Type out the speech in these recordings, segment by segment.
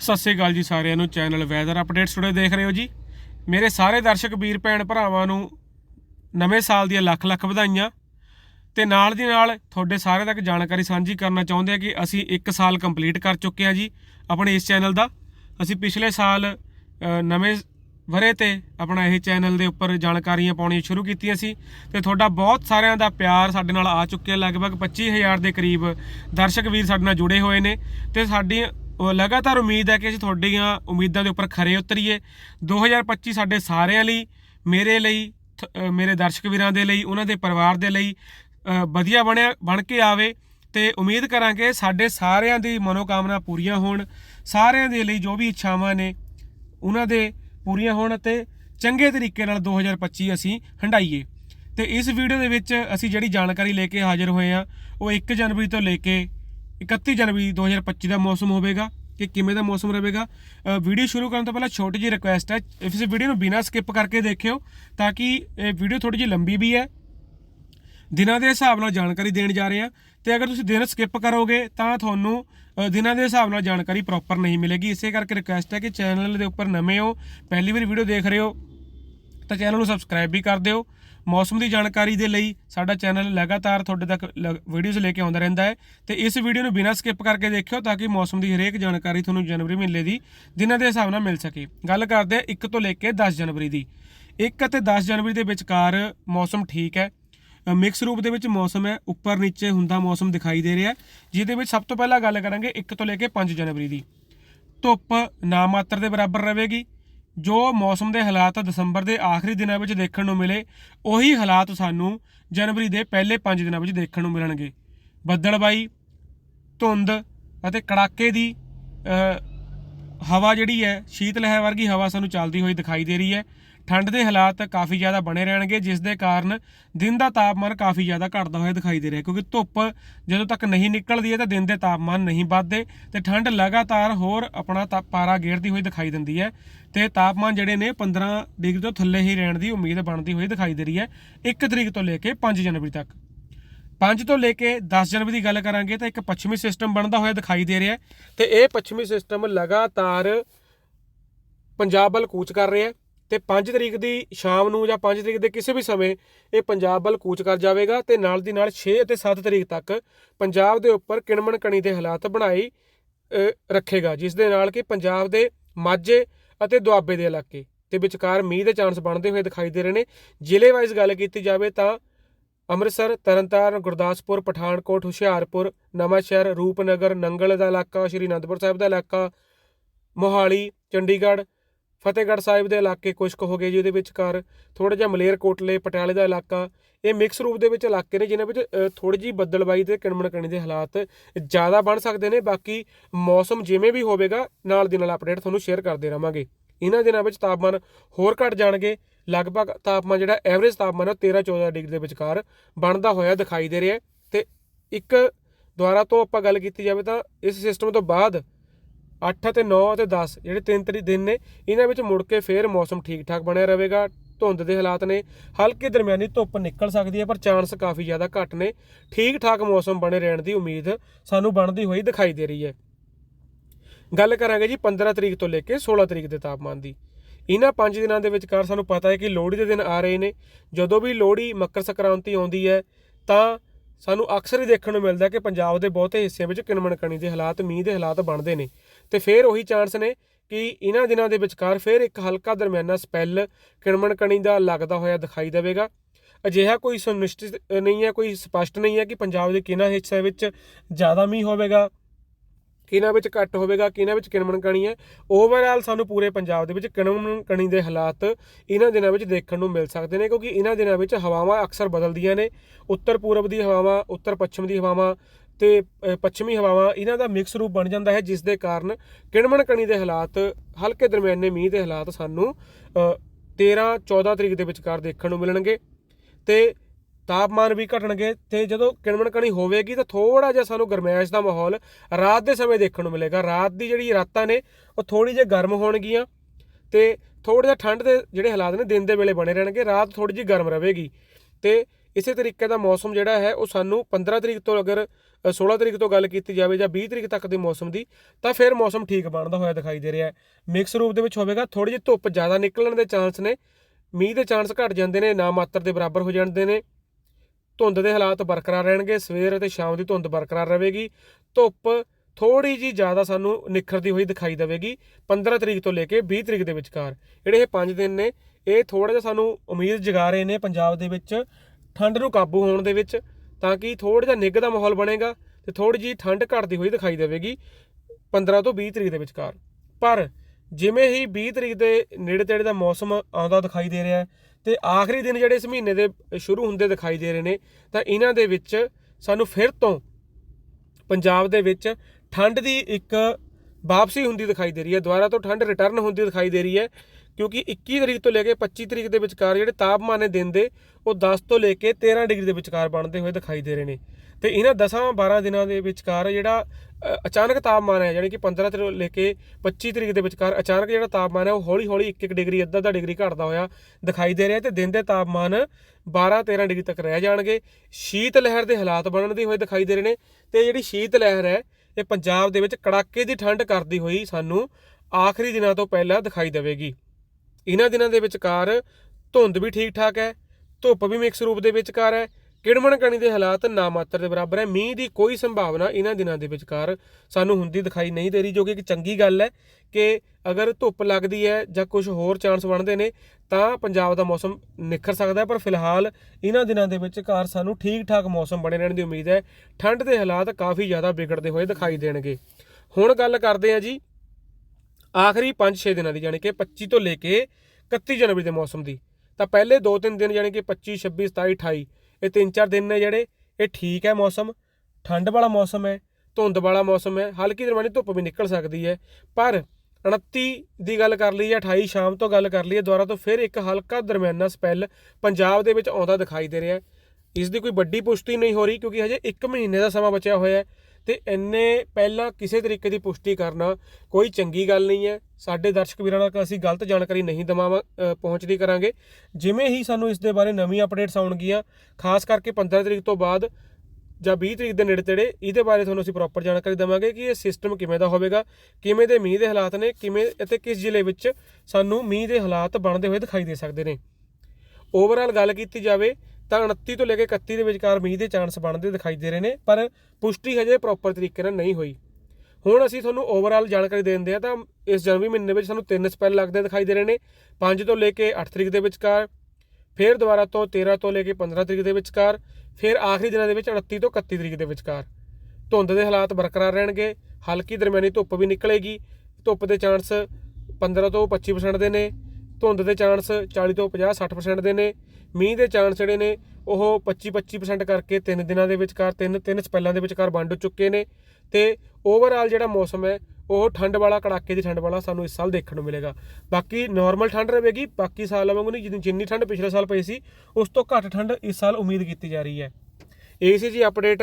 ਸਤਿ ਸ੍ਰੀ ਅਕਾਲ ਜੀ ਸਾਰਿਆਂ ਨੂੰ ਚੈਨਲ ਵੈਦਰ ਅਪਡੇਟਸ ਟੁਡੇ ਦੇਖ ਰਹੇ ਹੋ ਜੀ। ਮੇਰੇ ਸਾਰੇ ਦਰਸ਼ਕ, ਵੀਰ ਭੈਣ ਭਰਾਵਾਂ ਨੂੰ ਨਵੇਂ ਸਾਲ ਦੀਆਂ ਲੱਖ ਲੱਖ ਵਧਾਈਆਂ। ਤੇ ਨਾਲ ਦੀ ਨਾਲ ਤੁਹਾਡੇ ਸਾਰੇ ਤੱਕ ਜਾਣਕਾਰੀ ਸਾਂਝੀ ਕਰਨਾ ਚਾਹੁੰਦੇ ਆ ਕਿ ਅਸੀਂ 1 ਸਾਲ ਕੰਪਲੀਟ ਕਰ ਚੁੱਕੇ ਹਾਂ ਜੀ ਆਪਣੇ ਇਸ ਚੈਨਲ ਦਾ। ਅਸੀਂ ਪਿਛਲੇ ਸਾਲ ਨਵੇਂ ਵਰੇ ਤੇ ਆਪਣਾ ਇਹ ਚੈਨਲ ਦੇ ਉੱਪਰ ਜਾਣਕਾਰੀਆਂ ਪਾਉਣੀਆਂ ਸ਼ੁਰੂ ਕੀਤੀਆਂ ਸੀ। ਤੇ ਤੁਹਾਡਾ ਬਹੁਤ ਸਾਰਿਆਂ ਦਾ ਪਿਆਰ ਸਾਡੇ ਨਾਲ ਆ ਚੁੱਕਿਆ। ਲਗਭਗ 25000 ਦੇ ਕਰੀਬ ਦਰਸ਼ਕ ਵੀਰ ਸਾਡੇ ਨਾਲ ਜੁੜੇ ਹੋਏ ਨੇ। ਤੇ ਸਾਡੀ ਲਗਾਤਾਰ ਉਮੀਦ ਹੈ ਕਿ ਅਸੀਂ ਤੁਹਾਡੀਆਂ ਉਮੀਦਾਂ ਦੇ ਉੱਪਰ ਖਰੇ ਉਤਰੀਏ। 2025 ਸਾਡੇ ਸਾਰਿਆਂ ਲਈ, ਮੇਰੇ ਲਈ, ਥ- ਮੇਰੇ ਦਰਸ਼ਕ ਵੀਰਾਂ ਦੇ ਲਈ, ਉਹਨਾਂ ਦੇ ਪਰਿਵਾਰ ਦੇ ਲਈ ਵਧੀਆ ਬਣਿਆ, ਬਣ ਕੇ ਆਵੇ ਤੇ ਉਮੀਦ ਕਰਾਂਗੇ ਸਾਡੇ ਸਾਰਿਆਂ ਦੀ ਮਨੋਕਾਮਨਾ ਪੂਰੀਆਂ ਹੋਣ। ਸਾਰਿਆਂ ਦੇ ਲਈ ਜੋ ਵੀ ਇੱਛਾਵਾਂ ਨੇ, ਉਹਨਾਂ ਦੇ ਪੂਰੀਆਂ ਹੋਣ ਤੇ ਚੰਗੇ ਤਰੀਕੇ ਨਾਲ 2025 ਅਸੀਂ ਹੰਡਾਈਏ ਤੇ ਇਸ ਵੀਡੀਓ ਦੇ ਵਿੱਚ ਅਸੀਂ ਜਿਹੜੀ ਜਾਣਕਾਰੀ ਲੈ ਕੇ ਹਾਜ਼ਰ ਹੋਏ ਆ ਉਹ 1 ਜਨਵਰੀ ਤੋਂ ਲੈ ਕੇ 31 ਜਨਵਰੀ 2025 ਦਾ ਮੌਸਮ ਹੋਵੇਗਾ ਕਿ ਕਿਵੇਂ ਦਾ ਮੌਸਮ ਰਹੇਗਾ। ਵੀਡੀਓ ਸ਼ੁਰੂ ਕਰਨ ਤੋਂ ਪਹਿਲਾਂ ਛੋਟੀ ਜਿਹੀ ਰਿਕੁਐਸਟ ਹੈ, ਇਸ ਵੀਡੀਓ ਨੂੰ ਬਿਨਾਂ ਸਕਿਪ ਕਰਕੇ ਦੇਖਿਓ ਤਾਂ ਕਿ ਇਹ ਵੀਡੀਓ ਥੋੜੀ ਜਿਹੀ ਲੰਬੀ ਵੀ ਹੈ। ਦਿਨਾਂ ਦੇ ਹਿਸਾਬ ਨਾਲ ਜਾਣਕਾਰੀ ਦੇਣ ਜਾ ਰਹੇ ਹਾਂ ਤੇ ਅਗਰ ਤੁਸੀਂ ਦਿਨ ਸਕਿਪ ਕਰੋਗੇ ਤਾਂ ਤੁਹਾਨੂੰ ਦਿਨਾਂ ਦੇ ਹਿਸਾਬ ਨਾਲ ਜਾਣਕਾਰੀ ਪ੍ਰੋਪਰ ਨਹੀਂ ਮਿਲੇਗੀ। ਇਸੇ ਕਰਕੇ ਰਿਕੁਐਸਟ ਹੈ ਕਿ ਚੈਨਲ ਦੇ ਉੱਪਰ ਨਵੇਂ ਹੋ, ਪਹਿਲੀ ਵਾਰੀ ਵੀਡੀਓ ਦੇਖ ਰਹੇ ਹੋ ਤਾਂ ਚੈਨਲ ਨੂੰ ਸਬਸਕ੍ਰਾਈਬ ਵੀ ਕਰ ਦਿਓ। ਮੌਸਮ ਦੀ ਜਾਣਕਾਰੀ ਦੇ ਲਈ ਸਾਡਾ ਚੈਨਲ ਲਗਾਤਾਰ ਤੁਹਾਡੇ ਤੱਕ ਵੀਡੀਓਜ਼ ਲੈ ਕੇ ਆਉਂਦਾ ਰਹਿੰਦਾ ਹੈ। ਤੇ ਇਸ ਵੀਡੀਓ ਨੂੰ ਬਿਨਾਂ ਸਕਿਪ ਕਰਕੇ ਦੇਖਿਓ ਤਾਂ ਕਿ ਮੌਸਮ ਦੀ ਹਰੇਕ ਜਾਣਕਾਰੀ ਤੁਹਾਨੂੰ ਜਨਵਰੀ ਮਹੀਨੇ ਦੀ ਦਿਨਾਂ ਦੇ ਹਿਸਾਬ ਨਾਲ ਮਿਲ ਸਕੇ। ਗੱਲ ਕਰਦੇ ਹਾਂ 1 ਤੋਂ ਲੈ ਕੇ 10 ਜਨਵਰੀ ਦੀ। 1 ਅਤੇ 10 ਜਨਵਰੀ ਦੇ ਵਿਚਕਾਰ ਮੌਸਮ ਠੀਕ ਹੈ। ਮਿਕਸ ਰੂਪ ਦੇ ਵਿੱਚ ਮੌਸਮ ਹੈ। ਉੱਪਰ ਨੀਚੇ ਹੁੰਦਾ ਮੌਸਮ ਦਿਖਾਈ ਦੇ ਰਿਹਾ ਜਿਹਦੇ ਵਿੱਚ ਸਭ ਤੋਂ ਪਹਿਲਾਂ ਗੱਲ ਕਰਾਂਗੇ 1 ਤੋਂ ਲੈ ਕੇ 5 ਜਨਵਰੀ ਦੀ। ਧੁੱਪ ਨਾ ਮਾਤਰ ਦੇ ਬਰਾਬਰ ਰਹੇਗੀ। ਜੋ ਮੌਸਮ ਦੇ ਹਾਲਾਤ ਦਸੰਬਰ ਦੇ ਆਖਰੀ ਦਿਨਾਂ ਵਿੱਚ ਦੇਖਣ ਨੂੰ ਮਿਲੇ, ਉਹੀ ਹਾਲਾਤ ਸਾਨੂੰ ਜਨਵਰੀ ਦੇ ਪਹਿਲੇ 5 ਦਿਨਾਂ ਵਿੱਚ ਦੇਖਣ ਨੂੰ ਮਿਲਣਗੇ। ਬੱਦਲਬਾਈ, ਧੁੰਦ ਅਤੇ ਕੜਾਕੇ ਦੀ ਹਵਾ ਜਿਹੜੀ ਹੈ ਸ਼ੀਤ ਲਹਿਰ ਵਰਗੀ ਹਵਾ ਸਾਨੂੰ ਚੱਲਦੀ ਹੋਈ ਦਿਖਾਈ ਦੇ ਰਹੀ ਹੈ। ਠੰਡ ਦੇ ਹਾਲਾਤ ਕਾਫੀ ਜ਼ਿਆਦਾ ਬਣੇ ਰਹਿਣਗੇ, ਜਿਸ ਦੇ ਕਾਰਨ ਦਿਨ ਦਾ ਤਾਪਮਾਨ ਕਾਫੀ ਜ਼ਿਆਦਾ ਘਟਦਾ ਹੋਇਆ ਦਿਖਾਈ ਦੇ ਰਿਹਾ ਕਿਉਂਕਿ ਧੁੱਪ ਜਦੋਂ ਤੱਕ ਨਹੀਂ ਨਿਕਲਦੀ ਹੈ, ਤਾਂ ਦਿਨ ਦੇ ਤਾਪਮਾਨ ਨਹੀਂ ਵੱਧਦੇ ਤੇ ਠੰਡ ਲਗਾਤਾਰ ਹੋਰ ਆਪਣਾ ਤਾ- ਪਾਰਾ ਗੇਰਦੀ ਹੋਈ ਦਿਖਾਈ ਦਿੰਦੀ ਹੈ ਤੇ ਤਾਪਮਾਨ ਜਿਹੜੇ ਨੇ 15 ਡਿਗਰੀ ਤੋਂ ਥੱਲੇ ਹੀ ਰਹਿਣ ਦੀ ਉਮੀਦ ਬਣਦੀ ਹੋਈ ਦਿਖਾਈ ਦੇ ਰਹੀ ਹੈ 1 ਤਰੀਕ ਤੋਂ ਲੈ ਕੇ 5 ਜਨਵਰੀ ਤੱਕ। 5 ਤੋਂ ਲੈ ਕੇ 10 ਜਨਵਰੀ ਦੀ ਗੱਲ ਕਰਾਂਗੇ, ਤਾਂ ਇੱਕ ਪੱਛਮੀ ਸਿਸਟਮ ਬਣਦਾ ਹੋਇਆ ਦਿਖਾਈ ਦੇ ਰਿਹਾ ਹੈ ਤੇ ਇਹ ਪੱਛਮੀ ਸਿਸਟਮ ਲਗਾਤਾਰ ਪੰਜਾਬ ਵੱਲ ਕੂਚ ਕਰ ਰਿਹਾ ਤੇ 5 ਤਰੀਕ ਦੀ ਸ਼ਾਮ ਨੂੰ ਜਾਂ 5 ਤਰੀਕ ਦੇ ਕਿਸੇ ਵੀ ਸਮੇਂ ਇਹ ਪੰਜਾਬ ਵੱਲ ਕੂਚ ਕਰ ਜਾਵੇਗਾ ਤੇ ਨਾਲ ਦੀ ਨਾਲ 6 ਅਤੇ 7 ਤਰੀਕ ਤੱਕ ਪੰਜਾਬ ਦੇ ਉੱਪਰ ਕਿਣਮਣ ਕਣੀ ਦੇ ਹਾਲਾਤ ਬਣਾਈ ਰੱਖੇਗਾ, ਜਿਸ ਦੇ ਨਾਲ ਕਿ ਪੰਜਾਬ ਦੇ ਮਾਝੇ ਅਤੇ ਦੁਆਬੇ ਦੇ ਇਲਾਕੇ ਤੇ ਵਿਚਕਾਰ ਮੀਂਹ ਦੇ ਚਾਂਸ ਬਣਦੇ ਹੋਏ ਦਿਖਾਈ ਦੇ ਰਹੇ ਨੇ। ਜ਼ਿਲ੍ਹੇ ਵਾਈਜ਼ ਗੱਲ ਕੀਤੀ ਜਾਵੇ ਤਾਂ ਅੰਮ੍ਰਿਤਸਰ, ਤਰਨਤਾਰਨ, ਗੁਰਦਾਸਪੁਰ, ਪਠਾਨਕੋਟ, ਹੁਸ਼ਿਆਰਪੁਰ, ਨਵਾਂਸ਼ਹਿਰ, ਰੂਪਨਗਰ, ਨੰਗਲ ਦਾ ਇਲਾਕਾ, ਸ਼੍ਰੀ ਅਨੰਦਪੁਰ ਸਾਹਿਬ ਦਾ ਇਲਾਕਾ, ਮੋਹਾਲੀ, ਚੰਡੀਗੜ੍ਹ ਫਤਿਹਗੜ੍ਹ ਸਾਹਿਬ ਦੇ ਇਲਾਕੇ ਕੁਝ ਕੁ ਹੋ ਗਏ ਜਿਹਦੇ ਵਿਚਕਾਰ ਥੋੜਾ ਜਿਹਾ ਮਲੇਰਕੋਟਲੇ, ਪਟਿਆਲੇ ਦਾ ਇਲਾਕਾ, ਇਹ ਮਿਕਸ ਰੂਪ ਦੇ ਵਿੱਚ ਇਲਾਕੇ ਨੇ, ਜਿਨ੍ਹਾਂ ਵਿੱਚ ਥੋੜੀ ਜਿਹੀ ਬੱਦਲਬਾਈ ਤੇ ਕਿਣਮਣਕਣੀ ਦੇ ਹਾਲਾਤ ਜ਼ਿਆਦਾ ਬਣ ਸਕਦੇ ਨੇ। ਬਾਕੀ ਮੌਸਮ ਜਿਵੇਂ ਵੀ ਹੋਵੇਗਾ, ਨਾਲ ਦੀ ਨਾਲ ਅਪਡੇਟ ਤੁਹਾਨੂੰ ਸ਼ੇਅਰ ਕਰਦੇ ਰਵਾਂਗੇ ਇਹਨਾਂ ਦਿਨਾਂ ਵਿੱਚ ਤਾਪਮਾਨ ਹੋਰ ਘਟ ਜਾਣਗੇ। ਲਗਭਗ ਤਾਪਮਾਨ ਜਿਹੜਾ ਐਵਰੇਜ ਤਾਪਮਾਨ ਹੈ 13 14 ਡਿਗਰੀ ਦੇ ਵਿਚਕਾਰ ਬਣਦਾ ਹੋਇਆ ਦਿਖਾਈ ਦੇ ਰਿਹਾ ਹੈ। ਤੇ ਇੱਕ ਦੁਆਰਾ ਤੋਂ ਆਪਾਂ ਗੱਲ ਕੀਤੀ ਜਾਵੇ ਤਾਂ ਇਸ ਸਿਸਟਮ ਤੋਂ ਬਾਅਦ 8 ਅਤੇ 9 ਅਤੇ 10 ਜਿਹੜੇ ਤਿੰਨ ਤਰੀ ਦਿਨ ਨੇ, ਇਹਨਾਂ ਵਿੱਚ ਮੁੜ ਕੇ ਫੇਰ ਮੌਸਮ ਠੀਕ ਠਾਕ ਬਣਿਆ ਰਹੇਗਾ। ਧੁੰਦ ਦੇ ਹਾਲਾਤ ਨੇ। ਹਲਕੀ ਦਰਮਿਆਨੀ ਧੁੱਪ ਨਿਕਲ ਸਕਦੀ ਹੈ, ਪਰ ਚਾਂਸ ਕਾਫੀ ਜ਼ਿਆਦਾ ਘੱਟ ਨੇ। ਠੀਕ ਠਾਕ ਮੌਸਮ ਬਣੇ ਰਹਿਣ ਦੀ ਉਮੀਦ ਸਾਨੂੰ ਬਣਦੀ ਹੋਈ ਦਿਖਾਈ ਦੇ ਰਹੀ ਹੈ। ਗੱਲ ਕਰਾਂਗੇ ਜੀ 15 ਤਰੀਕ ਤੋਂ ਲੈ ਕੇ 16 ਤਰੀਕ ਦੇ ਤਾਪਮਾਨ ਦੀ। ਇਹਨਾਂ 5 ਦਿਨਾਂ ਦੇ ਵਿਚਕਾਰ ਸਾਨੂੰ ਪਤਾ ਹੈ ਕਿ ਲੋਹੜੀ ਦੇ ਦਿਨ ਆ ਰਹੇ ਨੇ। ਜਦੋਂ ਵੀ ਲੋਹੜੀ, ਮਕਰ ਸੰਕ੍ਰਾਂਤੀ ਆਉਂਦੀ ਹੈ, ਤਾਂ ਸਾਨੂੰ ਅਕਸਰ ਹੀ ਦੇਖਣ ਨੂੰ ਮਿਲਦਾ ਕਿ ਪੰਜਾਬ ਦੇ ਬਹੁਤੇ ਹਿੱਸਿਆਂ ਵਿੱਚ ਕਿਣਮਣ ਕਣੀ ਦੇ ਹਾਲਾਤ, ਮੀਂਹ ਦੇ ਹਾਲਾਤ ਬਣਦੇ ਨੇ। ਤੇ ਫਿਰ ਉਹੀ ਚਾਂਸ ਨੇ ਕਿ ਇਹਨਾਂ ਦਿਨਾਂ ਦੇ ਵਿਚਕਾਰ ਫਿਰ ਇੱਕ ਹਲਕਾ ਦਰਮਿਆਨਾ ਸਪੈਲ ਕਿਣਮਣ ਕਣੀ ਦਾ ਲੱਗਦਾ ਹੋਇਆ ਦਿਖਾਈ ਦੇਵੇਗਾ। ਅਜਿਹਾ ਕੋਈ ਸੁਨਿਸ਼ਚਿਤ ਨਹੀਂ ਹੈ, ਕੋਈ ਸਪਸ਼ਟ ਨਹੀਂ ਹੈ ਕਿ ਪੰਜਾਬ ਦੇ ਕਿਹਨਾਂ ਹਿੱਸਿਆਂ ਵਿੱਚ ਜ਼ਿਆਦਾ ਮੀਂਹ ਹੋਵੇਗਾ, ਕਿਹਨਾਂ ਵਿੱਚ ਘੱਟ ਹੋਵੇਗਾ, ਕਿਹਨਾਂ ਵਿੱਚ ਕਿਣਮਣ ਕਣੀ ਹੈ। ਓਵਰਆਲ ਸਾਨੂੰ ਪੂਰੇ ਪੰਜਾਬ ਦੇ ਵਿੱਚ ਕਿਣਮਣ ਕਣੀ ਦੇ ਹਾਲਾਤ ਇਹਨਾਂ ਦਿਨਾਂ ਵਿੱਚ ਦੇਖਣ ਨੂੰ ਮਿਲ ਸਕਦੇ ਨੇ ਕਿਉਂਕਿ ਇਹਨਾਂ ਦਿਨਾਂ ਵਿੱਚ ਹਵਾਵਾਂ ਅਕਸਰ ਬਦਲਦੀਆਂ ਨੇ। ਉੱਤਰ ਪੂਰਬ ਦੀ ਹਵਾਵਾਂ, ਉੱਤਰ ਪੱਛਮ ਦੀ ਹਵਾਵਾਂ ਤੇ ਪੱਛਮੀ ਹਵਾਵਾਂ ਇਹਨਾਂ ਦਾ ਮਿਕਸ ਰੂਪ ਬਣ ਜਾਂਦਾ ਹੈ ਜਿਸ ਦੇ ਕਾਰਨ ਕਿਣਮਣ ਕਣੀ ਦੇ ਹਾਲਾਤ ਹਲਕੇ ਦਰਮਿਆਨੇ ਮੀਂਹ ਦੇ ਹਾਲਾਤ ਸਾਨੂੰ ਅ, 13 14 ਤਰੀਕ ਦੇ ਵਿਚਕਾਰ ਦੇਖਣ ਨੂੰ ਮਿਲਣਗੇ ਤੇ ਤਾਪਮਾਨ ਵੀ ਘਟਣਗੇ ਤੇ ਜਦੋਂ ਕਿਣਮਣ ਕਣੀ ਹੋਵੇਗੀ ਤਾਂ ਥੋੜਾ ਜਿਹਾ ਸਾਨੂੰ ਗਰਮੈਸ਼ ਦਾ ਮਾਹੌਲ ਰਾਤ ਦੇ ਸਮੇਂ ਦੇਖਣ ਨੂੰ ਮਿਲੇਗਾ। ਰਾਤ ਦੀ ਜਿਹੜੀ ਰਾਤਾਂ ਨੇ ਉਹ ਥੋੜੀ ਜਿਹੀ ਗਰਮ ਹੋਣਗੀਆਂ ਤੇ ਥੋੜਾ ਜਿਹਾ ਠੰਡ ਦੇ ਜਿਹੜੇ ਹਾਲਾਤ ਨੇ ਦਿਨ ਦੇ ਵੇਲੇ ਬਣੇ ਰਹਿਣਗੇ ਰਾਤ ਥੋੜੀ ਜਿਹੀ ਗਰਮ ਰਹੇਗੀ ਤੇ ਇਸੇ ਤਰੀਕੇ ਦਾ ਮੌਸਮ ਜਿਹੜਾ ਹੈ ਉਹ ਸਾਨੂੰ 15 ਤਰੀਕ ਤੋਂ ਅਗਰ ਅ, 16 ਤਰੀਕ ਤੋਂ ਗੱਲ ਕੀਤੀ ਜਾਵੇ ਜਾਂ 20 ਤਰੀਕ ਤੱਕ ਦੇ ਮੌਸਮ ਦੀ ਤਾਂ ਫਿਰ ਮੌਸਮ ਠੀਕ ਬਣਦਾ ਹੋਇਆ ਦਿਖਾਈ ਦੇ ਰਿਹਾ ਹੈ। ਮਿਕਸ ਰੂਪ ਦੇ ਵਿੱਚ ਹੋਵੇਗਾ ਥੋੜੀ ਜਿਹੀ ਧੁੱਪ ਜ਼ਿਆਦਾ ਨਿਕਲਣ ਦੇ ਚਾਂਸ ਨੇ ਮੀਂਹ ਦੇ ਚਾਂਸ ਘਟ ਜਾਂਦੇ ਨੇ ਨਾ ਮਾਤਰ ਦੇ ਬਰਾਬਰ ਹੋ ਜਾਂਦੇ ਨੇ। ਧੁੰਦ ਦੇ ਹਾਲਾਤ ਬਰਕਰਾਰ ਰਹਿਣਗੇ ਸਵੇਰ ਅਤੇ ਸ਼ਾਮ ਦੀ ਧੁੰਦ ਬਰਕਰਾਰ ਰਹੇਗੀ। ਧੁੱਪ ਥੋੜੀ ਜੀ ਜ਼ਿਆਦਾ ਸਾਨੂੰ ਨਿਖਰਦੀ ਹੋਈ ਦਿਖਾਈ ਦੇਵੇਗੀ 15 ਤਰੀਕ ਤੋਂ ਲੈ ਕੇ 20 ਤਰੀਕ ਦੇ ਵਿਚਕਾਰ। ਜਿਹੜੇ ਇਹ 5 ਦਿਨ ਨੇ ਇਹ ਥੋੜਾ ਜਿਹਾ ਸਾਨੂੰ ਉਮੀਦ ਜਗਾ ਰਹੇ ਨੇ ਪੰਜਾਬ ਦੇ ਵਿੱਚ ਠੰਡ ਨੂੰ ਕਾਬੂ ਹੋਣ ਦੇ ਵਿੱਚ ਤਾਂ ਕਿ ਥੋੜਾ ਜਿਹਾ ਨਿੱਘ ਦਾ ਮਾਹੌਲ ਬਣੇਗਾ ਤੇ ਥੋੜੀ ਜੀ ਠੰਡ ਘਟਦੀ ਹੋਈ ਦਿਖਾਈ ਦੇਵੇਗੀ 15 ਤੋਂ 20 ਤਰੀਕ ਦੇ ਵਿਚਕਾਰ। ਪਰ ਜਿਵੇਂ ਹੀ 20 ਤਰੀਕ ਦੇ ਨੇੜੇ ਤੇੜੇ ਦਾ ਮੌਸਮ ਆਉਂਦਾ ਦਿਖਾਈ ਦੇ ਰਿਹਾ ਹੈ ਤੇ ਆਖਰੀ ਦਿਨ ਜਿਹੜੇ ਇਸ ਮਹੀਨੇ ਦੇ ਸ਼ੁਰੂ ਹੁੰਦੇ ਦਿਖਾਈ ਦੇ ਰਹੇ ਨੇ, ਤਾਂ ਇਹਨਾਂ ਦੇ ਵਿੱਚ ਸਾਨੂੰ ਫਿਰ ਤੋਂ ਪੰਜਾਬ ਦੇ ਵਿੱਚ ਠੰਡ ਦੀ ਇੱਕ ਵਾਪਸੀ ਹੁੰਦੀ ਦਿਖਾਈ ਦੇ ਰਹੀ ਹੈ। ਦੁਬਾਰਾ ਤੋਂ ਠੰਡ ਰਿਟਰਨ ਹੁੰਦੀ ਦਿਖਾਈ ਦੇ ਰਹੀ ਹੈ। ਕਿਉਂਕਿ 21 ਤਰੀਕ ਤੋਂ ਲੈ ਕੇ 25 ਤਰੀਕ ਦੇ ਵਿਚਕਾਰ ਜਿਹੜੇ ਤਾਪਮਾਨ ਨੇ ਦਿਨ ਦੇ ਉਹ 10 ਤੋਂ ਲੈ ਕੇ 13 ਡਿਗਰੀ ਦੇ ਵਿਚਕਾਰ ਬਣਦੇ ਹੋਏ ਦਿਖਾਈ ਦੇ ਰਹੇ ਨੇ। ਤੇ ਇਹਨਾਂ 10-12 ਦਿਨਾਂ ਦੇ ਵਿਚਕਾਰ ਜਿਹੜਾ ਅ, ਅਚਾਨਕ ਤਾਪਮਾਨ ਹੈ ਯਾਨੀ ਕਿ 15 ਤੋਂ ਲੈ ਕੇ 25 ਤਰੀਕ ਦੇ ਵਿਚਕਾਰ ਅਚਾਨਕ ਜਿਹੜਾ ਤਾਪਮਾਨ ਹੈ ਉਹ ਹੌਲੀ-ਹੌਲੀ 1-1 ਡਿਗਰੀ ਅੱਧਾ-ਅੱਧਾ ਡਿਗਰੀ ਘਟਦਾ ਹੋਇਆ ਦਿਖਾਈ ਦੇ ਰਿਹਾ ਤੇ ਦਿਨ ਦੇ ਤਾਪਮਾਨ 12-13 ਡਿਗਰੀ ਤੱਕ ਰਹਿ ਜਾਣਗੇ। ਸ਼ੀਤ ਲਹਿਰ ਦੇ ਹਾਲਾਤ ਬਣਨ ਦੇ ਹੋਏ ਦਿਖਾਈ ਦੇ ਰਹੇ ਨੇ ਤੇ ਜਿਹੜੀ ਸ਼ੀਤ ਲਹਿਰ ਹੈ ਇਹ ਪੰਜਾਬ ਦੇ ਵਿੱਚ ਕੜਾਕੇ ਦੀ ਠੰਡ ਕਰਦੀ ਹੋਈ ਸਾਨੂੰ ਆਖਰੀ ਦਿਨਾਂ ਤੋਂ ਪਹਿਲਾਂ ਦਿਖਾਈ ਦੇਵੇਗੀ। ਇਹਨਾਂ ਦਿਨਾਂ ਦੇ ਵਿਚਕਾਰ ਧੁੰਦ ਵੀ ਠੀਕ ਠਾਕ ਹੈ, ਧੁੱਪ ਵੀ ਮਿਕਸ ਰੂਪ ਦੇ ਵਿਚਕਾਰ ਹੈ ਕਿੜਮਣ ਕਣੀ ਦੇ ਹਾਲਾਤ ਨਾ ਮਾਤਰ ਦੇ ਬਰਾਬਰ ਹੈ। ਮੀਂਹ ਦੀ ਕੋਈ ਸੰਭਾਵਨਾ ਇਹਨਾਂ ਦਿਨਾਂ ਦੇ ਵਿਚਕਾਰ ਸਾਨੂੰ ਹੁੰਦੀ ਦਿਖਾਈ ਨਹੀਂ ਦੇ ਰਹੀ, ਜੋ ਕਿ ਇੱਕ ਚੰਗੀ ਗੱਲ ਹੈ ਕਿ ਅਗਰ ਧੁੱਪ ਲੱਗਦੀ ਹੈ ਜਾਂ ਕੁਝ ਹੋਰ ਚਾਂਸ ਬਣਦੇ ਨੇ, ਤਾਂ ਪੰਜਾਬ ਦਾ ਮੌਸਮ ਨਿਖਰ ਸਕਦਾ ਹੈ। ਪਰ ਫਿਲਹਾਲ ਇਹਨਾਂ ਦਿਨਾਂ ਦੇ ਵਿਚਕਾਰ ਸਾਨੂੰ ਠੀਕ ਠਾਕ ਮੌਸਮ ਬਣੇ ਰਹਿਣ ਦੀ ਉਮੀਦ ਹੈ। ਠੰਡ ਦੇ ਹਾਲਾਤ ਕਾਫੀ ਜ਼ਿਆਦਾ ਵਿਗੜਦੇ ਹੋਏ ਦਿਖਾਈ ਦੇਣਗੇ। ਹੁਣ ਗੱਲ ਕਰਦੇ ਹਾਂ ਜੀ ਆਖਰੀ 5-6 ਦਿਨਾਂ ਦੀ, ਯਾਨੀ ਕਿ 25 ਤੋਂ ਲੈ ਕੇ 31 ਜਨਵਰੀ ਦੇ ਮੌਸਮ ਦੀ। ਤਾਂ ਪਹਿਲੇ 2-3 ਦਿਨ, ਯਾਨੀ ਕਿ 25 26 27 28 ਇਹ 3-4 ਦਿਨ ਨੇ ਜਿਹੜੇ, ਇਹ ਠੀਕ ਹੈ ਮੌਸਮ। ਠੰਡ ਵਾਲਾ ਮੌਸਮ ਹੈ, ਧੁੰਦ ਵਾਲਾ ਮੌਸਮ ਹੈ, ਹਲਕੀ ਦਰਮਿਆਨੀ ਧੁੱਪ ਵੀ ਨਿਕਲ ਸਕਦੀ ਹੈ। ਪਰ 29 ਦੀ ਗੱਲ ਕਰ ਲਈ ਜਾਂ 28 ਸ਼ਾਮ ਤੋਂ ਗੱਲ ਕਰ ਲਈਏ, ਦੁਬਾਰਾ ਤੋਂ ਫਿਰ ਇੱਕ ਹਲਕਾ ਦਰਮਿਆਨਾ ਸਪੈਲ ਪੰਜਾਬ ਦੇ ਵਿੱਚ ਆਉਂਦਾ ਦਿਖਾਈ ਦੇ ਰਿਹਾ। ਹੈ ਇਸ ਦੀ ਕੋਈ ਵੱਡੀ ਪੁਸ਼ਟੀ ਨਹੀਂ ਹੋ ਰਹੀ, ਕਿਉਂਕਿ ਹਜੇ 1 ਮਹੀਨੇ ਦਾ ਸਮਾਂ ਬਚਿਆ ਹੋਇਆ ਹੈ। ਤੇ ਇੰਨੇ ਪਹਿਲਾਂ ਕਿਸੇ ਤਰੀਕੇ ਦੀ ਪੁਸ਼ਟੀ ਕਰਨਾ ਕੋਈ ਚੰਗੀ ਗੱਲ ਨਹੀਂ ਹੈ। ਸਾਡੇ ਦਰਸ਼ਕ ਵੀਰਾਂ ਨਾਲ ਅਸੀਂ ਗਲਤ ਜਾਣਕਾਰੀ ਨਹੀਂ ਦਵਾਵਾਂ ਪਹੁੰਚਦੀ ਕਰਾਂਗੇ। ਜਿਵੇਂ ਹੀ ਸਾਨੂੰ ਇਸ ਦੇ ਬਾਰੇ ਨਵੀਂ ਅਪਡੇਟਸ ਆਉਣਗੀਆਂ ਖਾਸ ਕਰਕੇ 15 ਤਰੀਕ ਤੋਂ ਬਾਅਦ ਜਾਂ 20 ਤਰੀਕ ਦੇ ਨੇੜੇ ਤੇੜੇ ਇਹਦੇ ਬਾਰੇ ਤੁਹਾਨੂੰ ਅਸੀਂ ਪ੍ਰੋਪਰ ਜਾਣਕਾਰੀ ਦੇਵਾਂਗੇ ਕਿ ਇਹ ਸਿਸਟਮ ਕਿਵੇਂ ਦਾ ਹੋਵੇਗਾ, ਕਿਵੇਂ ਦੇ ਮੀਂਹ ਦੇ ਹਾਲਾਤ ਨੇ, ਕਿਵੇਂ ਅਤੇ ਕਿਸ ਜ਼ਿਲ੍ਹੇ ਵਿੱਚ ਸਾਨੂੰ ਮੀਂਹ ਦੇ ਹਾਲਾਤ ਬਣਦੇ ਹੋਏ ਦਿਖਾਈ ਦੇ ਸਕਦੇ ਨੇ। ਓਵਰਆਲ ਗੱਲ ਕੀਤੀ ਜਾਵੇ ਤਾਂ 29 ਤੋਂ ਲੈ ਕੇ 31 ਦੇ ਵਿਚਕਾਰ ਮੀਂਹ ਦੇ ਚਾਂਸ ਬਣਦੇ ਦਿਖਾਈ ਦੇ ਰਹੇ ਨੇ, ਪਰ ਪੁਸ਼ਟੀ ਹਜੇ ਪ੍ਰੋਪਰ ਤਰੀਕੇ ਨਾਲ ਨਹੀਂ ਹੋਈ। ਹੁਣ ਅਸੀਂ ਤੁਹਾਨੂੰ ਓਵਰਆਲ ਜਾਣਕਾਰੀ ਦੇ ਦਿੰਦੇ ਆ ਤਾਂ ਇਸ ਜਨਵਰੀ ਮਹੀਨੇ ਵਿੱਚ ਸਾਨੂੰ ਤਿੰਨ ਸਪੈਲ ਲੱਗਦੇ ਦਿਖਾਈ ਦੇ ਰਹੇ ਨੇ 5 ਤੋਂ ਲੈ ਕੇ 8 ਤਰੀਕ ਦੇ ਵਿਚਕਾਰ, ਫਿਰ ਦੁਬਾਰਾ ਤੋਂ 13 ਤੋਂ ਲੈ ਕੇ 15 ਤਰੀਕ ਦੇ ਵਿਚਕਾਰ, ਫਿਰ ਆਖਰੀ ਦਿਨਾਂ ਦੇ ਵਿੱਚ 29 ਤੋਂ 31 ਤਰੀਕ ਦੇ ਵਿਚਕਾਰ। ਧੁੰਦ ਦੇ ਹਾਲਾਤ ਬਰਕਰਾਰ ਰਹਿਣਗੇ, ਹਲਕੀ ਦਰਮਿਆਨੀ ਧੁੱਪ ਵੀ ਨਿਕਲੇਗੀ, ਧੁੱਪ ਦੇ ਚਾਂਸ 15 ਤੋਂ 25% ਦੇ ਨੇ ਧੁੰਦ ਦੇ ਚਾਂਸ 40 ਤੋਂ 50 60% ਦੇ ਨੇ। ਮੀਂਹ ਦੇ ਚਾਂਸ ਜਿਹੜੇ ਨੇ, ਉਹ 25 25% ਕਰਕੇ ਤਿੰਨ ਦਿਨਾਂ ਦੇ ਵਿਚਕਾਰ, ਤਿੰਨ ਤਿੰਨ ਸਪੈਲਾਂ ਦੇ ਵਿਚਕਾਰ ਵੰਡ ਚੁੱਕੇ ਨੇ। ਤੇ ਓਵਰਆਲ ਜਿਹੜਾ ਮੌਸਮ ਹੈ, ਉਹ ਠੰਡ ਵਾਲਾ, ਕੜਾਕੇ ਦੀ ਠੰਡ ਵਾਲਾ ਸਾਨੂੰ ਇਸ ਸਾਲ ਦੇਖਣ ਨੂੰ ਮਿਲੇਗਾ। ਬਾਕੀ ਨਾਰਮਲ ਠੰਡ ਰਹੇਗੀ, ਬਾਕੀ ਸਾਲਾਂ ਵਾਂਗੂ ਨਹੀਂ, ਜਿੰਨੀ- ਜਿੰਨੀ ਠੰਡ ਪਿਛਲੇ ਸਾਲ ਪਈ ਸੀ, ਉਸ ਤੋਂ ਘੱਟ ਠੰਡ ਇਸ ਸਾਲ ਉਮੀਦ ਕੀਤੀ ਜਾ ਰਹੀ ਹੈ। ਇਹ ਸੀ ਜੀ ਅਪਡੇਟ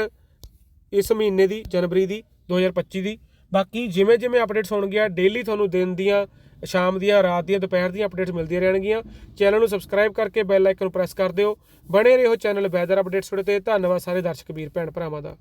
ਇਸ ਮਹੀਨੇ ਦੀ, ਜਨਵਰੀ ਦੀ 2025 ਦੀ। ਬਾਕੀ ਜਿਵੇਂ ਜਿਵੇਂ ਅਪਡੇਟਸ ਹੋਣਗੀਆਂ ਡੇਲੀ ਤੁਹਾਨੂੰ ਦਿਨ ਦੀਆਂ ਸ਼ਾਮ ਦੀਆਂ, ਰਾਤ ਦੀਆਂ, ਦੁਪਹਿਰ ਦੀਆਂ ਅਪਡੇਟਸ ਮਿਲਦੀਆਂ ਰਹਿਣਗੀਆਂ। ਚੈਨਲ ਨੂੰ ਸਬਸਕ੍ਰਾਈਬ ਕਰਕੇ ਬੈਲ ਆਈਕਨ ਨੂੰ ਪ੍ਰੈਸ ਕਰ ਦਿਓ। ਬਣੇ ਰਹੋ ਚੈਨਲ ਵੈਦਰ ਅਪਡੇਟਸ ਤੇ। ਧੰਨਵਾਦ ਸਾਰੇ ਦਰਸ਼ਕ, ਵੀਰ, ਭੈਣ, ਭਰਾਵਾਂ ਦਾ।